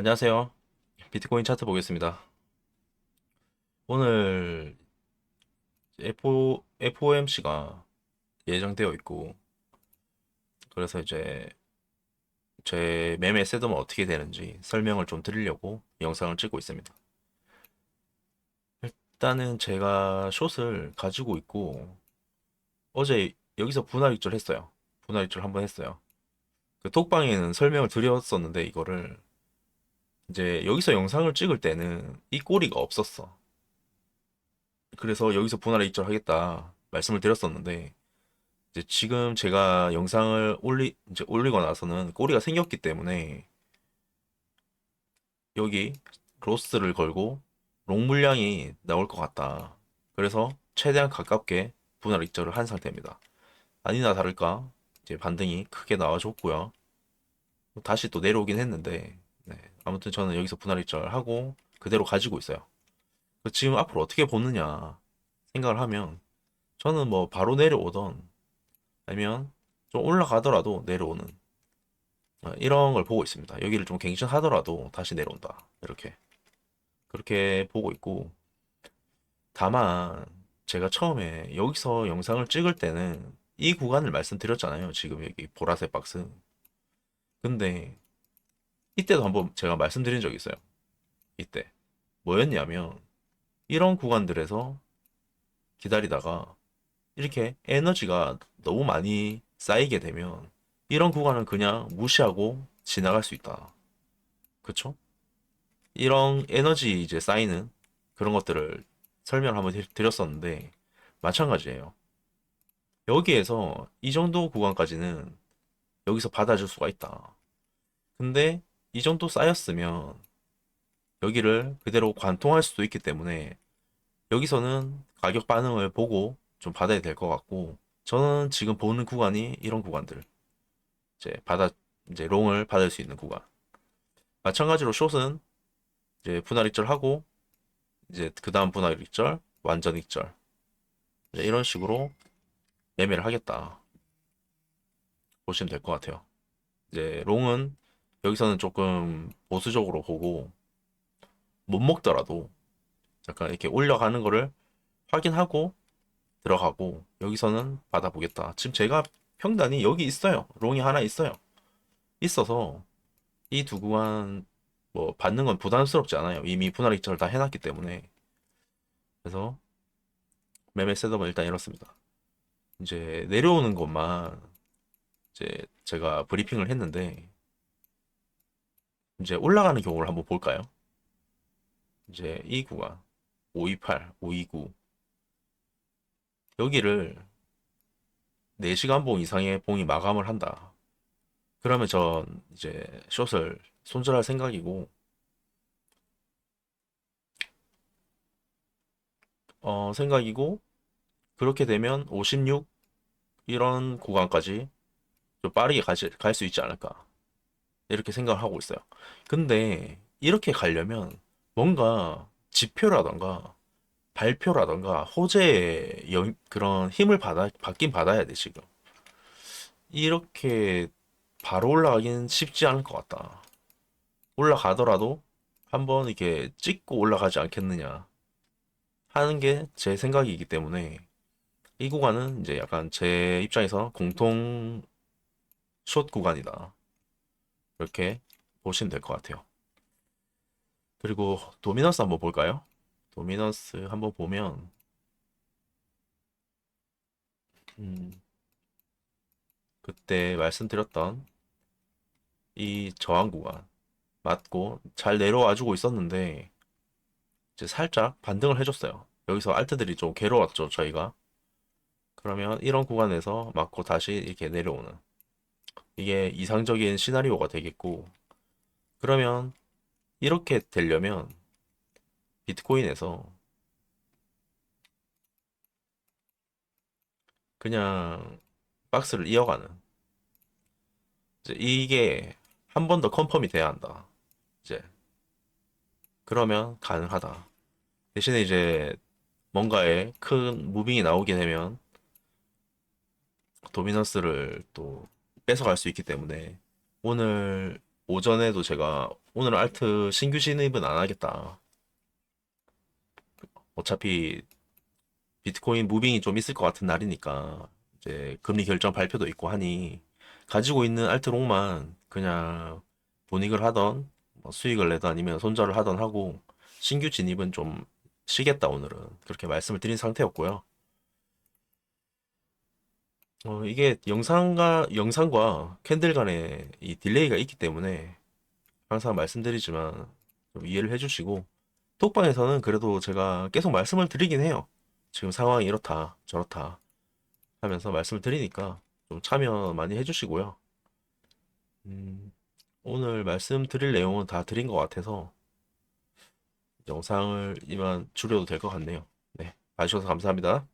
안녕하세요. 비트코인 차트 보겠습니다. 오늘 FO, FOMC가 예정되어 있고, 그래서 이제 제 매매 셋업은 어떻게 되는지 설명을 좀 드리려고 영상을 찍고 있습니다. 일단은 제가 숏을 가지고 있고, 어제 여기서 분할 익절 했어요. 분할 익절 한번 했어요. 그 톡방에는 설명을 드렸었는데, 이거를 이제 여기서 영상을 찍을 때는 이 꼬리가 없었어. 그래서 여기서 분할에 입절하겠다 말씀을 드렸었는데 이제 지금 제가 영상을 올리 이제 올리고 나서는 꼬리가 생겼기 때문에 여기 로스를 걸고 롱 물량이 나올 것 같다. 그래서 최대한 가깝게 분할 입절을 한 상태입니다. 아니나 다를까 이제 반등이 크게 나와줬고요. 다시 또 내려오긴 했는데 네. 아무튼 저는 여기서 분할 입절하고 그대로 가지고 있어요. 그 지금 앞으로 어떻게 보느냐 생각을 하면 저는 뭐 바로 내려오던 아니면 좀 올라가더라도 내려오는 어, 이런 걸 보고 있습니다. 여기를 좀 갱신하더라도 다시 내려온다. 이렇게 그렇게 보고 있고 다만 제가 처음에 여기서 영상을 찍을 때는 이 구간을 말씀드렸잖아요. 지금 여기 보라색 박스. 근데 이때도 한번 제가 말씀드린 적이 있어요. 이때. 뭐였냐면, 이런 구간들에서 기다리다가, 이렇게 에너지가 너무 많이 쌓이게 되면, 이런 구간은 그냥 무시하고 지나갈 수 있다. 그쵸? 이런 에너지 이제 쌓이는 그런 것들을 설명을 한번 드- 드렸었는데, 마찬가지예요. 여기에서 이 정도 구간까지는 여기서 받아줄 수가 있다. 근데 이 정도 쌓였으면 여기를 그대로 관통할 수도 있기 때문에 여기서는 가격 반응을 보고 좀 받아야 될 것 같고 저는 지금 보는 구간이 이런 구간들. 이제 받아 이제 롱을 받을 수 있는 구간. 마찬가지로 숏은 이제 분할 익절 하고 이제 그 다음 분할 익절 완전 익절. 이제 이런 식으로 매매를 하겠다. 보시면 될 것 같아요. 이제 롱은 여기서는 조금 보수적으로 보고 못 먹더라도 약간 이렇게 올라가는 거를 확인하고 들어가고 여기서는 받아보겠다. 지금 제가 평단이 여기 있어요. 롱이 하나 있어요. 있어서 이 두 구간 뭐 받는 건 부담스럽지 않아요. 이미 분할 익절을 다 해놨기 때문에 그래서 매매 셋업은 일단 이렇습니다. 이제 내려오는 것만 이제 제가 브리핑을 했는데 이제 올라가는 경우를 한번 볼까요? 이제 이 구간 528, 529 여기를 4시간 봉 이상의 봉이 마감을 한다. 그러면 전 이제 숏을 손절할 생각이고 어 생각이고 그렇게 되면 56 이런 구간까지 좀 빠르게 갈 수 있지 않을까 이렇게 생각을 하고 있어요. 근데 이렇게 가려면 뭔가 지표라던가 발표라던가 호재의 영- 그런 힘을 받아 받긴 받아야 돼 지금. 이렇게 바로 올라가기는 쉽지 않을 것 같다. 올라가더라도 한번 이렇게 찍고 올라가지 않겠느냐 하는 게 제 생각이기 때문에 이 구간은 이제 약간 제 입장에서 공통 숏 구간이다. 이렇게 보시면 될 것 같아요. 그리고 도미넌스 한번 볼까요? 도미넌스 한번 보면 음, 그때 말씀드렸던 이 저항 구간 맞고 잘 내려와 주고 있었는데 이제 살짝 반등을 해줬어요. 여기서 알트들이 좀 괴로웠죠, 저희가. 그러면 이런 구간에서 맞고 다시 이렇게 내려오는 이게 이상적인 시나리오가 되겠고 그러면 이렇게 되려면 비트코인에서 그냥 박스를 이어가는 이게 한 번 더 컨펌이 돼야 한다. 이제 그러면 가능하다. 대신에 이제 뭔가의 큰 무빙이 나오게 되면 도미넌스를 또 뺏어갈 수 있기 때문에 오늘 오전에도 제가 오늘 알트 신규 진입은 안 하겠다. 어차피 비트코인 무빙이 좀 있을 것 같은 날이니까 이제 금리 결정 발표도 있고 하니 가지고 있는 알트롱만 그냥 본익을 하던 뭐 수익을 내던 아니면 손절을 하던 하고 신규 진입은 좀 쉬겠다 오늘은 그렇게 말씀을 드린 상태였고요. 어, 이게 영상과 영상과 캔들 간에 이 딜레이가 있기 때문에 항상 말씀드리지만 좀 이해를 해주시고 톡방에서는 그래도 제가 계속 말씀을 드리긴 해요. 지금 상황이 이렇다 저렇다 하면서 말씀을 드리니까 좀 참여 많이 해주시고요. 음, 오늘 말씀드릴 내용은 다 드린 것 같아서 영상을 이만 줄여도 될 것 같네요. 네, 봐주셔서 감사합니다.